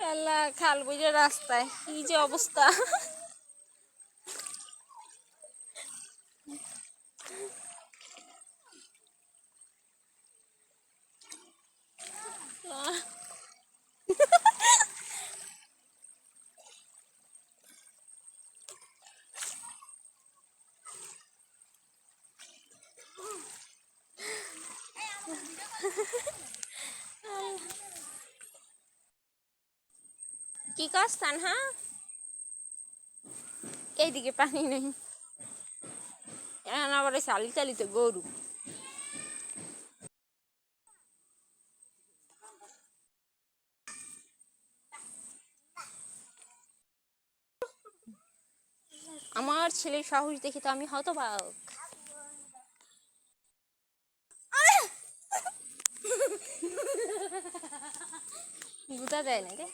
আল্লাহ খাল বুঝে রাস্তায় কি যে অবস্থা কি করছেন হ্যাঁ এইদিকে পানি নেই। আবার চালি চালিতে গরু। আমার ছেলের সাহস দেখে তো আমি হতবাক। গুতা দেয় নাকি